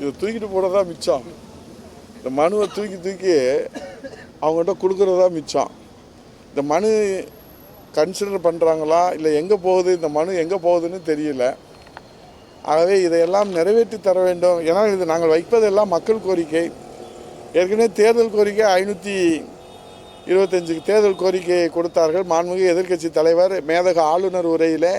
இதை தூக்கிட்டு போகிறது தான் மிச்சம். இந்த மனுவை தூக்கி தூக்கி அவங்ககிட்ட கொடுக்குறது தான் மிச்சம். இந்த மனு கன்சிடர் பண்ணுறாங்களா இல்லை எங்கே போகுது? இந்த மனு எங்கே போகுதுன்னு தெரியல. ஆகவே இதையெல்லாம் நிறைவேற்றி தர வேண்டும். ஏன்னா இது நாங்கள் வைப்பதெல்லாம் மக்கள் கோரிக்கை. ஏற்கனவே தேர்தல் கோரிக்கை ஐநூற்றி இருபத்தஞ்சுக்கு தேர்தல் கோரிக்கையை கொடுத்தார்கள். மாண்புமிகு எதிர்க்கட்சி தலைவர் மேதக ஆளுநர் உரையிலே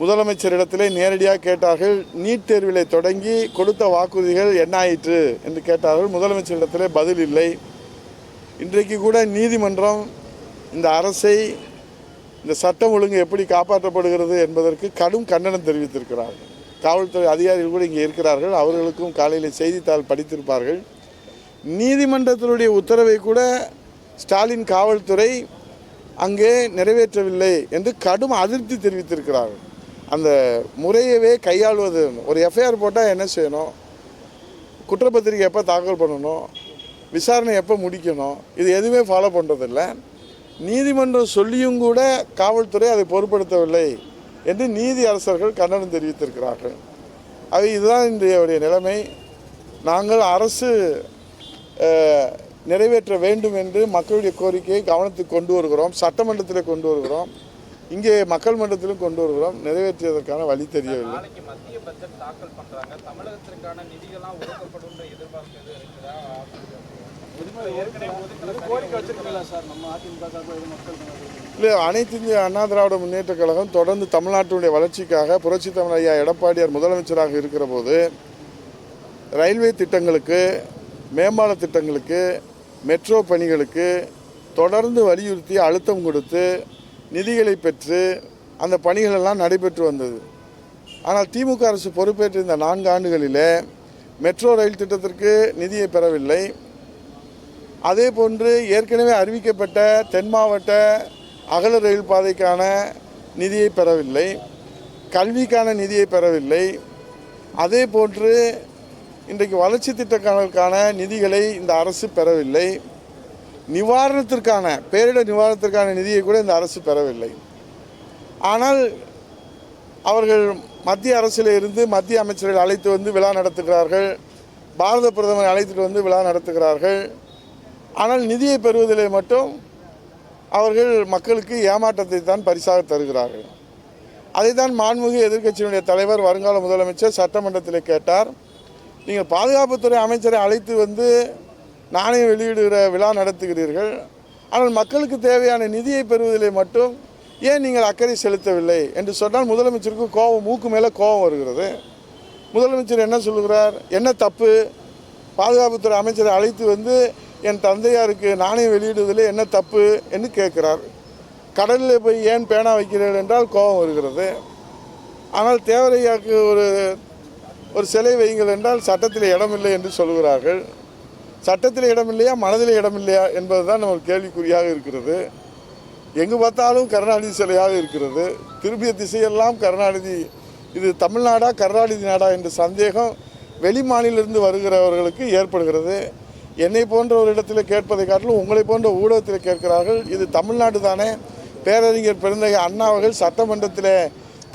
முதலமைச்சரிடத்திலே நேரடியாக கேட்டார்கள். நீட் தேர்விலை தொடங்கி கொடுத்த வாக்குறுதிகள் என்ன ஆயிற்று என்று கேட்டார்கள். முதலமைச்சரிடத்திலே பதில் இல்லை. இன்றைக்கு கூட நீதிமன்றம் இந்த அரசை இந்த சட்டம் ஒழுங்கு எப்படி காப்பாற்றப்படுகிறது என்பதற்கு கடும் கண்டனம் தெரிவித்திருக்கிறார்கள். காவல்துறை அதிகாரிகள் கூட இங்கே இருக்கிறார்கள். அவர்களுக்கும் காலையில் செய்தித்தாள் படித்திருப்பார்கள். நீதிமன்றத்தினுடைய உத்தரவை கூட ஸ்டாலின் காவல்துறை அங்கே நிறைவேற்றவில்லை என்று கடும் அதிருப்தி தெரிவித்திருக்கிறார்கள் அந்த முறையவே கையாளுவது ஒரு எஃப்ஐஆர் போட்டால் என்ன செய்யணும்? குற்றப்பத்திரிக்கை எப்போ தாக்கல் பண்ணணும்? விசாரணை எப்போ முடிக்கணும்? இது எதுவுமே ஃபாலோ பண்ணுறதில்ல நீதிமன்றம் சொல்லியும் கூட காவல்துறை அதை பொருட்படுத்தவில்லை என்று நீதி அரசர்கள் கண்டனம் தெரிவித்திருக்கிறார்கள். அது இதுதான் இன்றைய நிலைமை. நாங்கள் அரசு நிறைவேற்ற வேண்டும் என்று மக்களுடைய கோரிக்கையை கவனத்துக்கு கொண்டு வருகிறோம். சட்டமன்றத்தில் கொண்டு வருகிறோம். இங்கே மக்கள் மன்றத்திலும் கொண்டு வருகிறோம். நிறைவேற்றியதற்கான வழி தெரியவில்லை. இல்லை அனைத்து இந்திய அண்ணா திராவிட முன்னேற்ற கழகம் தொடர்ந்து தமிழ்நாட்டினுடைய வளர்ச்சிக்காக புரட்சி தமிழ் ஐயா எடப்பாடியார் முதலமைச்சராக இருக்கிற போது ரயில்வே திட்டங்களுக்கு மேம்பால திட்டங்களுக்கு மெட்ரோ பணிகளுக்கு தொடர்ந்து வலியுறுத்தி அழுத்தம் கொடுத்து நிதிகளை பெற்று அந்த பணிகளெல்லாம் நடைபெற்று வந்தது. ஆனால் திமுக அரசு பொறுப்பேற்ற இந்த நான்கு ஆண்டுகளிலே மெட்ரோ ரயில் திட்டத்திற்கு நிதியை பெறவில்லை. அதே போன்று ஏற்கனவே அறிவிக்கப்பட்ட தென் மாவட்ட அகல ரயில் பாதைக்கான நிதியை பெறவில்லை. கல்விக்கான நிதியை பெறவில்லை. அதே போன்று இன்றைக்கு வளர்ச்சி திட்டங்களுக்கான நிதிகளை இந்த அரசு பெறவில்லை. நிவாரணத்திற்கான பேரிடர் நிவாரணத்திற்கான நிதியை கூட இந்த அரசு பெறவில்லை. ஆனால் அவர்கள் மத்திய அரசில் இருந்து மத்திய அமைச்சர்கள் அழைத்து வந்து விழா நடத்துகிறார்கள். பாரத பிரதமர் அழைத்துட்டு வந்து விழா நடத்துகிறார்கள். ஆனால் நிதியை பெறுவதிலே மட்டும் அவர்கள் மக்களுக்கு ஏமாற்றத்தை தான் பரிசாக தருகிறார்கள். அதை தான் மாண்புமிகு எதிர்க்கட்சியினுடைய தலைவர் வருங்கால முதலமைச்சர் சட்டமன்றத்தில் கேட்டார். நீங்கள் பாதுகாப்புத்துறை அமைச்சரை அழைத்து வந்து நாணயம் வெளியிடுகிற விழா நடத்துகிறீர்கள். ஆனால் மக்களுக்கு தேவையான நிதியை பெறுவதிலே மட்டும் ஏன் நீங்கள் அக்கறை செலுத்தவில்லை? என்று சொன்னால் முதலமைச்சருக்கு கோபம் மூக்கு மேலே கோபம் வருகிறது. முதலமைச்சர் என்ன சொல்கிறார் என்ன தப்பு? பாதுகாப்புத்துறை அமைச்சரை அழைத்து வந்து என் தந்தையாருக்கு நாணயம் வெளியிடுவதில் என்ன தப்பு என்று கேட்கிறார். கடலில் போய் ஏன் பேனா வைக்கிறீர்கள் என்றால் கோபம் வருகிறது. ஆனால் தேவரையாக்கு ஒரு ஒரு சிலை வையுங்கள் என்றால் சட்டத்தில் இடமில்லை என்று சொல்கிறார்கள் சட்டத்தில் இடமில்லையா மனதில் இடமில்லையா என்பது தான் நமக்கு கேள்விக்குறியாக இருக்கிறது. எங்கு பார்த்தாலும் கருணாநிதி சிலையாக இருக்கிறது. திரும்பிய திசையெல்லாம் கருணாநிதி இது தமிழ்நாடா கருணாநிதி நாடா என்ற சந்தேகம் வெளி மாநிலிருந்து வருகிறவர்களுக்கு ஏற்படுகிறது. என்னை போன்ற ஒரு இடத்தில் கேட்பதை காட்டிலும் உங்களை போன்ற ஊடகத்தில் கேட்கிறார்கள் இது தமிழ்நாடு தானே? பேரறிஞர் பெருந்தகை அண்ணா அவர்கள் சட்டமன்றத்தில்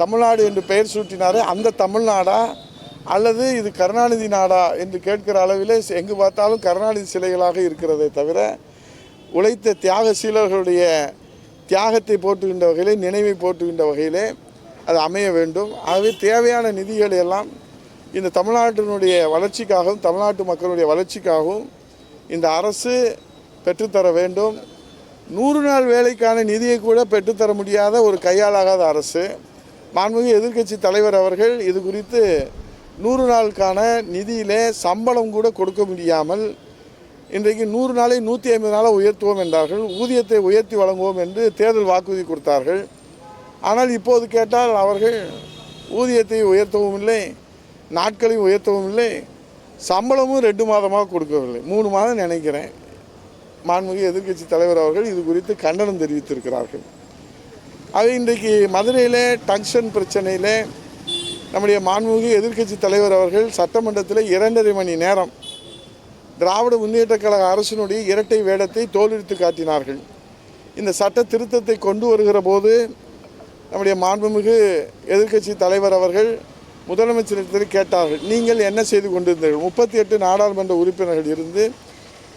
தமிழ்நாடு என்று பெயர் சூட்டினாரே அந்த தமிழ்நாடா? அல்லது இது கருணாநிதி நாடா என்று கேட்கிற அளவிலே எங்கு பார்த்தாலும் கருணாநிதி சிலைகளாக இருக்கிறதே தவிர உழைத்த தியாக சீலர்களுடைய தியாகத்தை போற்றுகின்ற வகையிலே நினைவை போற்றுகின்ற வகையிலே அது அமைய வேண்டும். ஆகவே தேவையான நிதிகளை எல்லாம் இந்த தமிழ்நாட்டினுடைய வளர்ச்சிக்காகவும் தமிழ்நாட்டு மக்களுடைய வளர்ச்சிக்காகவும் இந்த அரசு பெற்றுத்தர வேண்டும். நூறு நாள் வேலைக்கான நிதியை கூட பெற்றுத்தர முடியாத ஒரு கையாளாகாத அரசு. மாண்புமிகு எதிர்க்கட்சி தலைவர் அவர்கள் இது குறித்து நூறு நாளுக்கான நிதியிலே சம்பளம் கூட கொடுக்க முடியாமல் இன்றைக்கு நூறு நாளை நூற்றி ஐம்பது நாளாக உயர்த்துவோம் என்றார்கள். ஊதியத்தை உயர்த்தி வழங்குவோம் என்று தேர்தல் வாக்குறுதி கொடுத்தார்கள். ஆனால் இப்போது கேட்டால் அவர்கள் ஊதியத்தை உயர்த்தவும் இல்லை நாட்களையும் உயர்த்தவும் இல்லை சம்பளமும் ரெண்டு மாதமாக கொடுக்கவில்லை. மூணு மாதம் நினைக்கிறேன். மாண்புமிகு எதிர்க்கட்சி தலைவர் அவர்கள் இது குறித்து கண்டனம் தெரிவித்திருக்கிறார்கள். அது இன்றைக்கு மதுரையில் டங்ஷன் பிரச்சனையில் நம்முடைய மாண்புமிகு எதிர்க்கட்சி தலைவர் அவர்கள் சட்டமன்றத்தில் இரண்டரை மணி நேரம் திராவிட முன்னேற்ற கழக அரசினுடைய இரட்டை வேடத்தை தோலெடுத்து காட்டினார்கள். இந்த சட்ட திருத்தத்தை கொண்டு வருகிற போது நம்முடைய மாண்புமிகு எதிர்க்கட்சி தலைவர் அவர்கள் முதலமைச்சரிடத்தில் கேட்டார்கள். நீங்கள் என்ன செய்து கொண்டிருந்தீர்கள்? முப்பத்தி எட்டு நாடாளுமன்ற உறுப்பினர்கள் இருந்து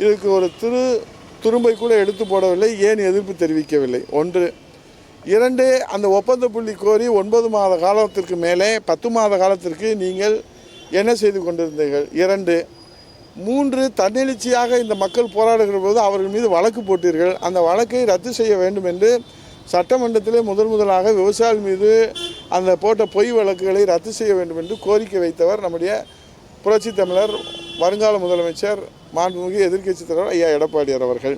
இதுக்கு ஒரு திரு துரும்பை கூட எடுத்து போடவில்லை ஏன் எதிர்ப்பு தெரிவிக்கவில்லை? ஒன்று இரண்டு அந்த ஒப்பந்த புள்ளி கோரி ஒன்பது மாத காலத்திற்கு மேலே பத்து மாத காலத்திற்கு நீங்கள் என்ன செய்து கொண்டிருந்தீர்கள்? இரண்டு மூன்று தன்னெழுச்சியாக இந்த மக்கள் போராடுகிற போது அவர்கள் மீது வழக்கு போட்டீர்கள். அந்த வழக்கை ரத்து செய்ய வேண்டும் என்று சட்டமன்றத்திலே முதல் முதலாக விவசாயிகள் மீது அந்த போட்ட பொய் வழக்குகளை ரத்து செய்ய வேண்டும் என்று கோரிக்கை வைத்தவர் நம்முடைய புரட்சி தமிழர் வருங்கால முதலமைச்சர் மாண்புமிகு எதிர்க்கட்சி தலைவர் ஐயா எடப்பாடியார் அவர்கள்.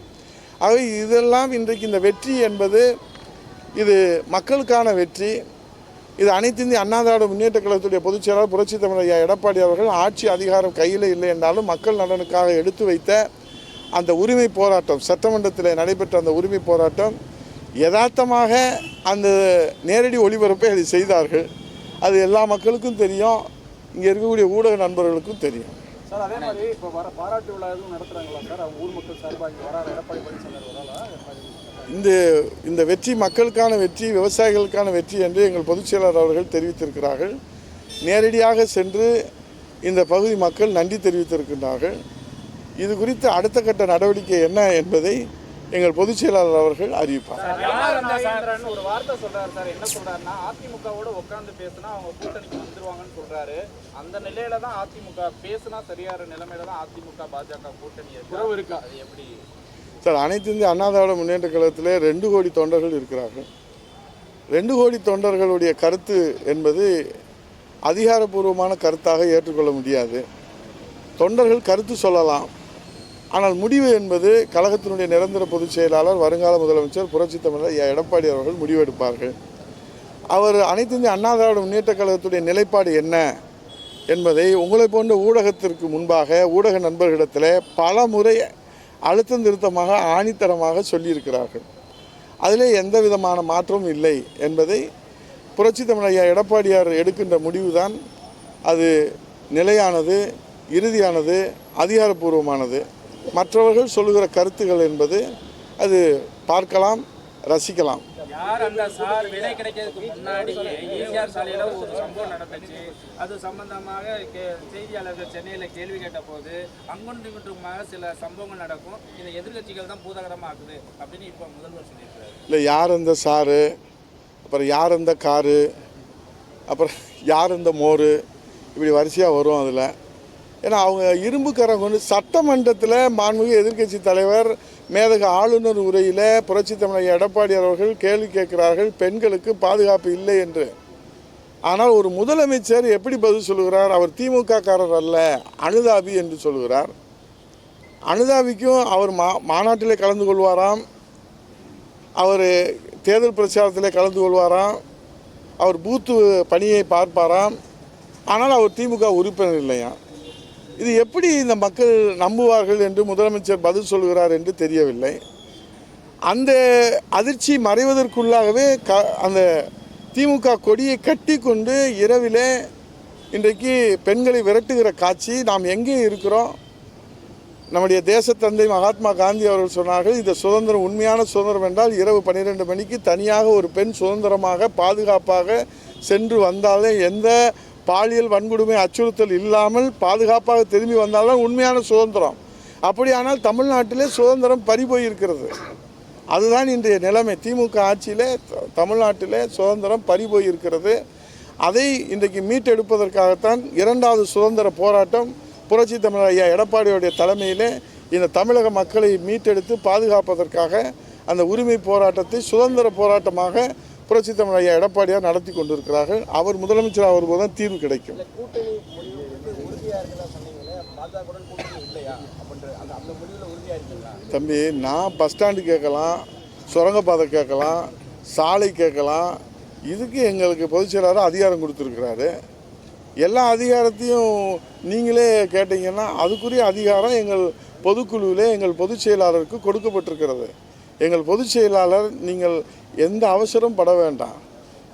ஆகவே இதெல்லாம் இன்றைக்கு இந்த வெற்றி என்பது இது மக்களுக்கான வெற்றி. இது அனைத்து இந்திய அண்ணா திராவிட முன்னேற்ற கழகத்துடைய பொதுச் செயலாளர் புரட்சி தமிழ் ஐயா எடப்பாடி அவர்கள் ஆட்சி அதிகாரம் கையில் இல்லை என்றாலும் மக்கள் நலனுக்காக எடுத்து வைத்த அந்த உரிமை போராட்டம் சட்டமன்றத்தில் நடைபெற்ற அந்த உரிமை போராட்டம் யதார்த்தமாக அந்த நேரடி ஒளிபரப்பை அதை செய்தார்கள். அது எல்லா மக்களுக்கும் தெரியும். இங்கே இருக்கக்கூடிய ஊடக நண்பர்களுக்கும் தெரியும். சார் அதே மாதிரி இப்போ வர பாராட்டு விழா எதுவும் நடத்துகிறாங்களா சார்? அவங்க ஊர் மக்கள் சார்பாக வராது எடப்பாடி பழனிசாமி வராலா எடப்பாடி இந்த இந்த வெற்றி மக்களுக்கான வெற்றி விவசாயிகளுக்கான வெற்றி என்று எங்கள் பொதுச் செயலாளர் அவர்கள் தெரிவித்திருக்கிறார்கள். நேரடியாக சென்று இந்த பகுதி மக்கள் நன்றி தெரிவித்திருக்கின்றார்கள். இது குறித்து அடுத்த கட்ட நடவடிக்கை என்ன என்பதை எங்கள் பொதுச் செயலாளர் அவர்கள் அறிவிப்பார். ஒரு வார்த்தை சொல்றாரு சார். என்ன சொல்றாருன்னா அதிமுகவோட உட்கார்ந்து பேசினா அவங்க கூட்டணிக்கு வந்துருவாங்கன்னு சொல்றாரு. அந்த நிலையில தான் அதிமுக பேசினா சரியான நிலைமையில தான் அதிமுக பாஜக கூட்டணி இருக்கு. உறவு இருக்கா? அது எப்படி? சார் அனைத்து இந்திய அண்ணா திராவிட முன்னேற்ற கழகத்திலே ரெண்டு கோடி தொண்டர்கள் இருக்கிறார்கள். ரெண்டு கோடி தொண்டர்களுடைய கருத்து என்பது அதிகாரப்பூர்வமான கருத்தாக ஏற்றுக்கொள்ள முடியாது. தொண்டர்கள் கருத்து சொல்லலாம். ஆனால் முடிவு என்பது கழகத்தினுடைய நிரந்தர பொதுச் செயலாளர் வருங்கால முதலமைச்சர் புரட்சி தமிழர் எடப்பாடி அவர்கள் முடிவெடுப்பார்கள் அவர் அனைத்து இந்திய அண்ணா திராவிட முன்னேற்ற கழகத்துடைய நிலைப்பாடு என்ன என்பதை உங்களை போன்ற ஊடகத்திற்கு முன்பாக ஊடக நண்பர்களிடத்தில் பல முறை அழுத்தம் திருத்தமாக ஆணித்தரமாக சொல்லியிருக்கிறார்கள். அதில் எந்த விதமான மாற்றமும் இல்லை என்பதை புரட்சி தமிழையா எடப்பாடியார் எடுக்கின்ற முடிவுதான். அது நிலையானது இறுதியானது அதிகாரப்பூர்வமானது. மற்றவர்கள் சொல்லுகிற கருத்துகள் என்பது அது பார்க்கலாம் ரசிக்கலாம். யார் அந்த சார் விலை கிடைக்கிறதுக்கு முன்னாடி ஈசிஆர் சாலையில் ஒரு சம்பவம் நடந்துச்சு. அது சம்பந்தமாக கே- செய்தியாளர்கள் சென்னையில் கேள்வி கேட்ட போது அங்குண்டு இங்குண்டுமாக சில சம்பவங்கள் நடக்கும். இந்த எதிர்க்கட்சிகள் தான் பூதகரமாக்குது அப்படின்னு இப்போ முதல்வர் சொல்லியிருக்காரு இல்லை யார் அந்த சாரு? அப்புறம் யார் அந்த காரு? அப்புறம் யார் இந்த மோர்? இப்படி வரிசையாக வரும் அதில். ஏன்னா அவங்க இரும்புக்காரங்க வந்து சட்டமன்றத்தில் மாண்புமிகு எதிர்க்கட்சி தலைவர் மேதக ஆளுநர் உரையில் புரட்சி தமிழக எடப்பாடி அவர்கள் கேள்வி கேட்கிறார்கள் பெண்களுக்கு பாதுகாப்பு இல்லை என்று. ஆனால் ஒரு முதலமைச்சர் எப்படி பதில் சொல்கிறார் அவர் திமுக காரர் அல்ல அனுதாபி என்று சொல்கிறார் அனுதாபிக்கும் அவர் மா மாநாட்டிலே கலந்து கொள்வாராம். அவர் தேர்தல் பிரச்சாரத்தில் கலந்து கொள்வாராம். அவர் பூத்து பணியை பார்ப்பாராம். ஆனால் அவர் திமுக உறுப்பினர் இல்லையா? இது எப்படி இந்த மக்கள் நம்புவார்கள் என்று முதலமைச்சர் பதில் சொல்கிறார் என்று தெரியவில்லை. அந்த அதிர்ச்சி மறைவதற்குள்ளாகவே க அந்த திமுக கொடியை கட்டி கொண்டு இரவிலே இன்றைக்கு பெண்களை விரட்டுகிற காட்சி நாம் எங்கே இருக்கிறோம்? நம்முடைய தேசத்தந்தை மகாத்மா காந்தி அவர்கள் சொன்னார்கள் இந்த சுதந்திரம் உண்மையான சுதந்திரம் என்றால் இரவு பன்னிரெண்டு மணிக்கு தனியாக ஒரு பெண் சுதந்திரமாக பாதுகாப்பாக சென்று வந்தாலே எந்த பாலியல் வன்கொடுமை அச்சுறுத்தல் இல்லாமல் பாதுகாப்பாக திரும்பி வந்தால்தான் உண்மையான சுதந்திரம். அப்படியானால் தமிழ்நாட்டிலே சுதந்திரம் பறிபோயிருக்கிறது அதுதான் இன்றைய நிலைமை. திமுக ஆட்சியிலே தமிழ்நாட்டிலே சுதந்திரம் பறிபோயிருக்கிறது அதை இன்றைக்கு மீட்டெடுப்பதற்காகத்தான் இரண்டாவது சுதந்திர போராட்டம் புரட்சி தமிழர் ஐயா எடப்பாடியுடைய தலைமையிலே இந்த தமிழக மக்களை மீட்டெடுத்து பாதுகாப்பதற்காக அந்த உரிமை போராட்டத்தை சுதந்திர போராட்டமாக புரட்சி தமிழர் ஐயா எடப்பாடியார் நடத்தி கொண்டிருக்கிறார்கள். அவர் முதலமைச்சர் ஆகும்போது தான் தீர்வு கிடைக்கும். தம்பி நான் பஸ் ஸ்டாண்டு கேட்கலாம் சுரங்கப்பாதை கேட்கலாம் சாலை கேட்கலாம். இதுக்கு எங்களுக்கு பொதுச் செயலாளர் அதிகாரம் கொடுத்துருக்கிறாரு. எல்லா அதிகாரத்தையும் நீங்களே கேட்டீங்கன்னா அதுக்குரிய அதிகாரம் எங்கள் பொதுக்குழுவிலே எங்கள் பொதுச் செயலாளருக்கு கொடுக்கப்பட்டிருக்கிறது. எங்கள் பொதுச் செயலாளர் நீங்கள் எந்த அவசரம் பட வேண்டாம்.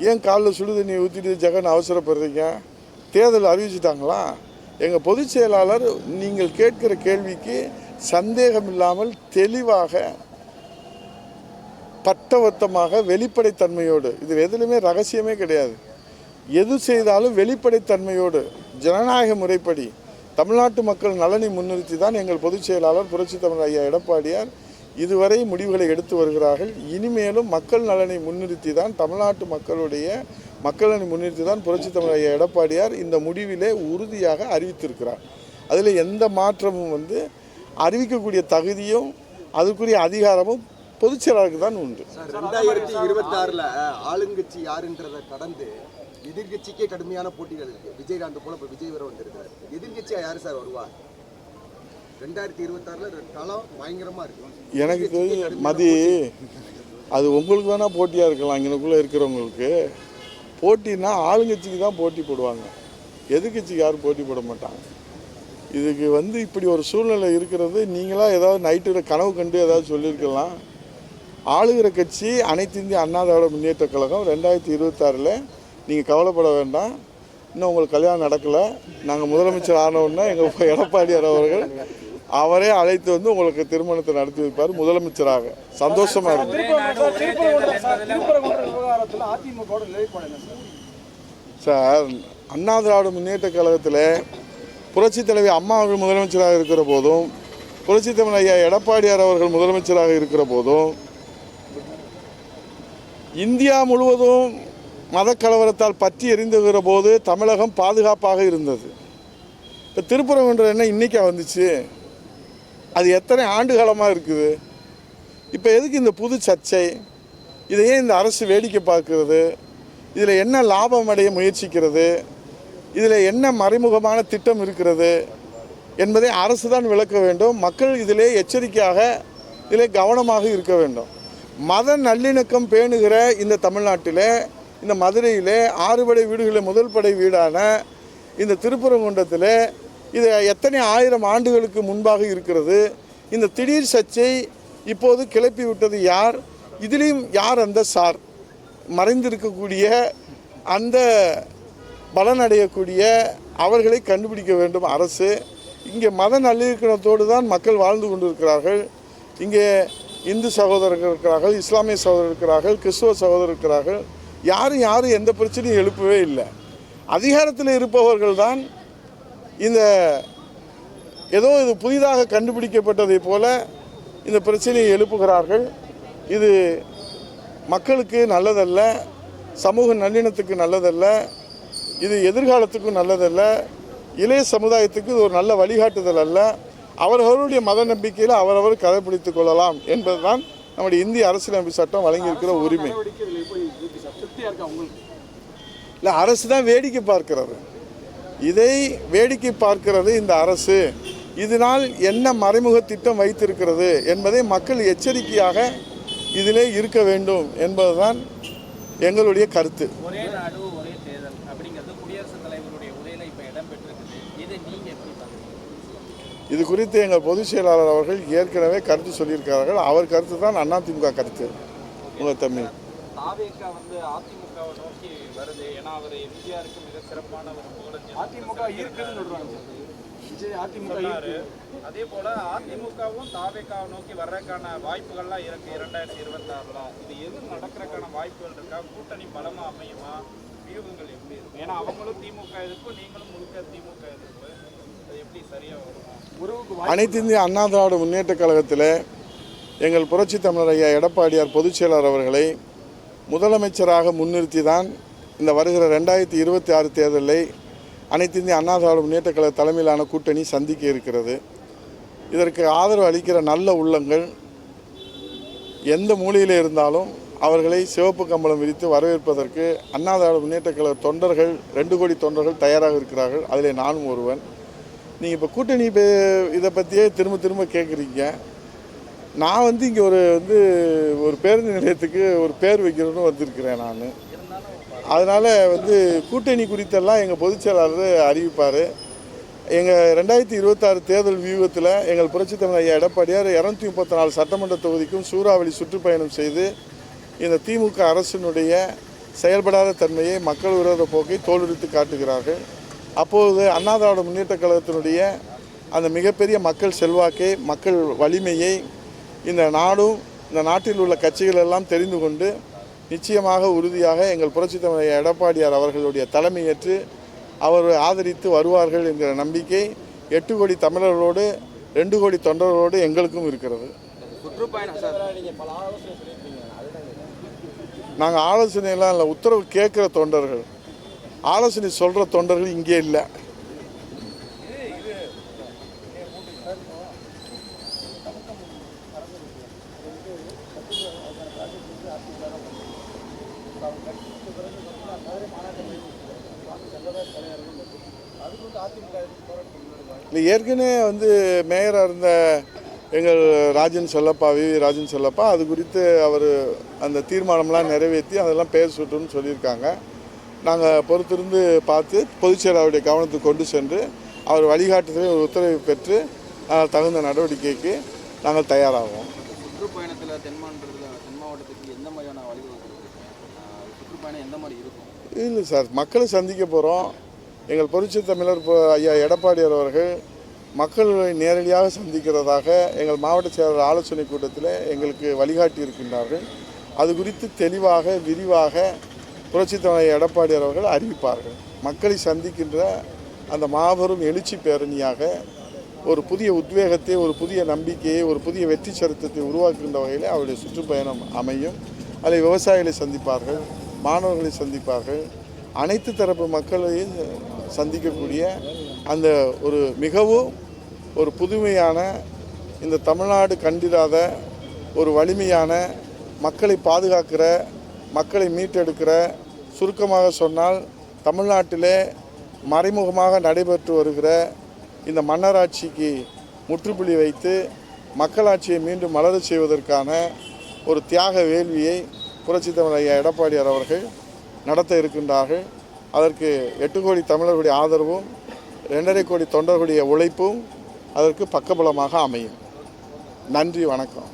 ஏன் காலில் சுடு தண்ணி ஊற்றிட்டு ஜெகன் அவசரப்படுறீங்க? தேர்தல் அறிவிச்சிட்டாங்களா? எங்கள் பொதுச் செயலாளர் நீங்கள் கேட்கிற கேள்விக்கு சந்தேகம் இல்லாமல் தெளிவாக பட்டவத்தமாக வெளிப்படைத்தன்மையோடு இது எதுலையுமே ரகசியமே கிடையாது. எது செய்தாலும் வெளிப்படைத்தன்மையோடு ஜனநாயக முறைப்படி தமிழ்நாட்டு மக்கள் நலனை முன்னிறுத்தி தான் எங்கள் பொதுச் செயலாளர் புரட்சி தமிழ் ஐயா எடப்பாடியார் இதுவரை முடிவுகளை எடுத்து வருகிறார்கள். இனிமேலும் மக்கள் நலனை முன்னிறுத்தி தான் தமிழ்நாட்டு மக்களுடைய மக்கள் நலனை முன்னிறுத்தி தான் புரட்சி தமிழக எடப்பாடியார் இந்த முடிவிலே உறுதியாக அறிவித்திருக்கிறார். அதில் எந்த மாற்றமும் வந்து அறிவிக்கக்கூடிய தகுதியும் அதுக்குரிய அதிகாரமும் பொதுச் செயலாளருக்கு தான் உண்டு. ரெண்டாயிரத்தி இருபத்தி ஆறில் ஆளுங்கட்சி யாருன்றதை கடந்து எதிர்கட்சிக்கே கடுமையான போட்டிகள் இருக்கு. விஜயகாந்த் போல இப்போ விஜய் வர வந்திருக்கிறார். எதிர்கட்சியாக யார் சார் வருவார் ரெண்டாயிரத்தி இருபத்தாறுல களம் பயங்கரமா இருக்கும். எனக்கு தெரியும் மதி அது உங்களுக்கு வேணால் போட்டியாக இருக்கலாம் இங்கனக்குள்ளே இருக்கிறவங்களுக்கு. போட்டின்னா ஆளுங்கட்சிக்கு தான் போட்டி போடுவாங்க. எதிர்கட்சிக்கு யாரும் போட்டி போட மாட்டாங்க. இதுக்கு வந்து இப்படி ஒரு சூழ்நிலை இருக்கிறது நீங்களாக ஏதாவது நைட்டோட கனவு கண்டு ஏதாவது சொல்லியிருக்கலாம் ஆளுகிற கட்சி அனைத்து இந்திய அண்ணா திராவிட முன்னேற்ற கழகம் ரெண்டாயிரத்தி இருபத்தாறில் நீங்கள் கவலைப்பட வேண்டாம். இன்னும் உங்களுக்கு கல்யாணம் நடக்கலை. நாங்கள் முதலமைச்சர் ஆனவுடனே எங்கள் எடப்பாடியார் அவர்கள் அவரே அழைத்து வந்து உங்களுக்கு திருமணத்தை நடத்தி வைப்பார் முதலமைச்சராக. சந்தோஷமா இருக்கும் சார் அண்ணா திராவிட முன்னேற்ற கழகத்தில் புரட்சி தலைவி அம்மா அவர்கள் முதலமைச்சராக இருக்கிற போதும் புரட்சி தமிழ் ஐயா எடப்பாடியார் அவர்கள் முதலமைச்சராக இருக்கிற போதும் இந்தியா முழுவதும் மத கலவரத்தால் பற்றி எரிந்துகிற போது தமிழகம் பாதுகாப்பாக இருந்தது. இப்போ திருப்பரங்குன்றம் என்ன இன்னைக்கா வந்துச்சு? அது எத்தனை ஆண்டுகாலமாக இருக்குது? இப்போ எதுக்கு இந்த புது சர்ச்சை? இதையே இந்த அரசு வேடிக்கை பார்க்குறது? இதில் என்ன லாபம் அடைய முயற்சிக்கிறது? இதில் என்ன மறைமுகமான திட்டம் இருக்கிறது? என்பதை அரசு தான் விளக்க வேண்டும். மக்கள் இதிலே எச்சரிக்கையாக இதிலே கவனமாக இருக்க வேண்டும். மத நல்லிணக்கம் பேணுகிற இந்த தமிழ்நாட்டில் இந்த மதுரையிலே ஆறுபடை வீடுகளில் முதல் படை வீடான இந்த திருப்பரங்குன்றத்தில் இது எத்தனை ஆயிரம் ஆண்டுகளுக்கு முன்பாக இருக்கிறது? இந்த திடீர் சர்ச்சை இப்போது கிளப்பி விட்டது யார்? இதிலையும் யார் அந்த சார்? மறைந்திருக்கக்கூடிய அந்த பலனடையக்கூடிய அவர்களை கண்டுபிடிக்க வேண்டும் அரசு. இங்கே மத நல்லிணக்கத்தோடு தான் மக்கள் வாழ்ந்து கொண்டிருக்கிறார்கள். இங்கே இந்து சகோதரர்கள் இருக்கிறார்கள் இஸ்லாமிய சகோதரர் இருக்கிறார்கள் கிறிஸ்துவ சகோதரர் இருக்கிறார்கள். யாரும் யாரும் எந்த பிரச்சனையும் எழுப்பவே இல்லை. அதிகாரத்தில் இருப்பவர்கள் தான் இந்த ஏதோ இது புதிதாக கண்டுபிடிக்கப்பட்டதைப் போல இந்த பிரச்சனையை எழுப்புகிறார்கள். இது மக்களுக்கு நல்லதல்ல சமூக நல்லிணத்துக்கு நல்லதல்ல இது எதிர்காலத்துக்கும் நல்லதல்ல இளைய சமுதாயத்துக்கு இது ஒரு நல்ல வழிகாட்டுதல் அல்ல. அவரவருடைய மத நம்பிக்கையில் அவரவர் கடைபிடித்துக் கொள்ளலாம் என்பதுதான் நம்முடைய இந்திய அரசியலமைப்பு சட்டம் வழங்கியிருக்கிற உரிமை. இல்லை அரசு தான் வேடிக்கை பார்க்கிறது. இதை வேடிக்கை பார்க்கிறது இந்த அரசு. இதனால் என்ன மறைமுக திட்டம் வைத்திருக்கிறது என்பதை மக்கள் எச்சரிக்கையாக இதிலே இருக்க வேண்டும் என்பதுதான் எங்களுடைய கருத்து. இதை குறித்து எங்கள் பொதுச் செயலாளர் அவர்கள் ஏற்கனவே கருத்து சொல்லியிருக்கிறார்கள். அவர் கருத்து தான் அதிமுக கருத்து. உங்கள் தமிழ். தாவேக்கா வந்து அதிமுகவை நோக்கி வருது. ஏன்னா அவர் எம்ஜிஆருக்கு மிக சிறப்பான ஒரு புகழஞ்சல் அதிமுக இருக்குன்னு சொல்றாங்க. விஜய் அதிமுக அதே போல அதிமுகவும் தாவேக்காவை நோக்கி வர்றதுக்கான வாய்ப்புகள்லாம் இருக்கு. இரண்டாயிரத்தி இருபத்தாறுல. இது எது நடக்கிறதுக்கான வாய்ப்புகள் இருக்கா? கூட்டணி பலமா அமையுமா? வியூகங்கள் எப்படி இருக்கும்? ஏன்னா அவங்களும் திமுக எதிர்ப்பு நீங்களும் முழுக்க திமுக எதிர்ப்பு. அது எப்படி சரியா வருமா? அனைத்து இந்திய அண்ணா திராவிட முன்னேற்ற கழகத்தில் எங்கள் புரட்சி தமிழர் ஐயா எடப்பாடியார் பொதுச் செயலாளர் அவர்களை முதலமைச்சராக முன்னிறுத்தி தான் இந்த வருகிற ரெண்டாயிரத்தி இருபத்தி ஆறு தேர்தலை அனைத்து இந்திய அண்ணா திராவிட முன்னேற்ற கழக தலைமையிலான கூட்டணி சந்திக்க இருக்கிறது. இதற்கு ஆதரவு அளிக்கிற நல்ல உள்ளங்கள் எந்த மூலையில் இருந்தாலும் அவர்களை சிவப்பு கம்பளம் விரித்து வரவேற்பதற்கு அண்ணா திராவிட முன்னேற்ற கழக தொண்டர்கள் ரெண்டு கோடி தொண்டர்கள் தயாராக இருக்கிறார்கள். அதில் நானும் ஒருவன். நீங்கள் இப்போ கூட்டணி பே- இதை பற்றியே திரும்ப திரும்ப கேட்குறீங்க நான் வந்து இங்கே ஒரு வந்து ஒரு பேருந்து நிலையத்துக்கு ஒரு பேர் வைக்கணும்னு வந்திருக்கிறேன் நான். அதனால் வந்து கூட்டணி குறித்தெல்லாம் எங்கள் பொதுச் செயலாளர் அறிவிப்பார். எங்கள் ரெண்டாயிரத்தி இருபத்தாறு தேர்தல் வியூகத்தில் எங்கள் புரட்சி தமிழ் ஐயா எடப்பாடியார் இரநூத்தி முப்பத்தி நாலு சட்டமன்ற தொகுதிக்கும் சூறாவளி சுற்றுப்பயணம் செய்து இந்த திமுக அரசினுடைய செயல்படாத தன்மையை மக்கள் விரோத போக்கை தோலுரித்து காட்டுகிறார்கள். அப்போது அண்ணா திராவிட முன்னேற்ற கழகத்தினுடைய அந்த மிகப்பெரிய மக்கள் செல்வாக்கை மக்கள் வலிமையை இந்த நாடும் இந்த நாட்டில் உள்ள கட்சிகள் எல்லாம் தெரிந்து கொண்டு நிச்சயமாக உறுதியாக எங்கள் புரட்சி தலைவர் எடப்பாடியார் அவர்களுடைய தலைமையேற்று அவர் ஆதரித்து வருவார்கள் என்கிற நம்பிக்கை எட்டு கோடி தமிழர்களோடு ரெண்டு கோடி தொண்டர்களோடு எங்களுக்கும் இருக்கிறது. நாங்கள் ஆலோசனை நாங்கள் ஆலோசனையெல்லாம் இல்லை உத்தரவு கேட்குற தொண்டர்கள். ஆலோசனை சொல்கிற தொண்டர்கள் இங்கே இல்லை. இல்லை ஏற்கனவே வந்து மேயராக இருந்த எங்கள் ராஜன் செல்லப்பா வி. ராஜன் செல்லப்பா அது குறித்து அவர் அந்த தீர்மானம்லாம் நிறைவேற்றி அதெல்லாம் பெயர் சூட்டுன்னு சொல்லியிருக்காங்க. நாங்கள் பொறுத்திருந்து பார்த்து பொதுச் செயலாளருடைய கவனத்துக்கு கொண்டு சென்று அவர் வழிகாட்டுதலை ஒரு உத்தரவை பெற்று தகுந்த நடவடிக்கைக்கு நாங்கள் தயாராகும் சுற்றுப்பயணத்தில் தென் மாவட்டத்துக்கு எந்த மாதிரியான வழிவகை இருக்கு? ஆஹ் சுற்றுப்பயணம் எந்த மாதிரி இருக்கும்? இல்லை சார் மக்களை சந்திக்க போகிறோம் எங்கள் புரட்சி தமிழர் ஐயா எடப்பாடியார் அவர்கள் மக்களை நேரடியாக சந்திக்கிறதாக எங்கள் மாவட்ட செயலாளர் ஆலோசனை கூட்டத்தில் எங்களுக்கு வழிகாட்டி இருக்கின்றார்கள் அது குறித்து தெளிவாக விரிவாக புரட்சி தலைவர் எடப்பாடியார் அவர்கள் அறிவிப்பார்கள். மக்களை சந்திக்கின்ற அந்த மாபெரும் எழுச்சி பேரணியாக ஒரு புதிய உத்வேகத்தை ஒரு புதிய நம்பிக்கையை ஒரு புதிய வெற்றி சரித்திரத்தை உருவாக்குகின்ற வகையில் அவருடைய சுற்றுப்பயணம் அமையும். அதில் விவசாயிகளை சந்திப்பார்கள் மாணவர்களை சந்திப்பார்கள். அனைத்து தரப்பு மக்களையும் சந்திக்கக்கூடிய அந்த ஒரு மிகவும் ஒரு புதுமையான இந்த தமிழ்நாடு கண்டிராத ஒரு வலிமையான மக்களை பாதுகாக்கிற மக்களை மீட்டெடுக்கிற சுருக்கமாக சொன்னால் தமிழ்நாட்டிலே மறைமுகமாக நடைபெற்று வருகிற இந்த மன்னராட்சிக்கு முற்றுப்புள்ளி வைத்து மக்களாட்சியை மீண்டும் மலரச் செய்வதற்கான ஒரு தியாக வேள்வியை புரட்சித் தமிழ் ஐயா எடப்பாடியார் அவர்கள் நடத்த இருக்கின்றார்கள். அதற்கு எட்டு கோடி தமிழர்களுடைய ஆதரவும் ரெண்டரை கோடி தொண்டர்களுடைய உழைப்பும் அதற்கு பக்கபலமாக அமையும். நன்றி வணக்கம்.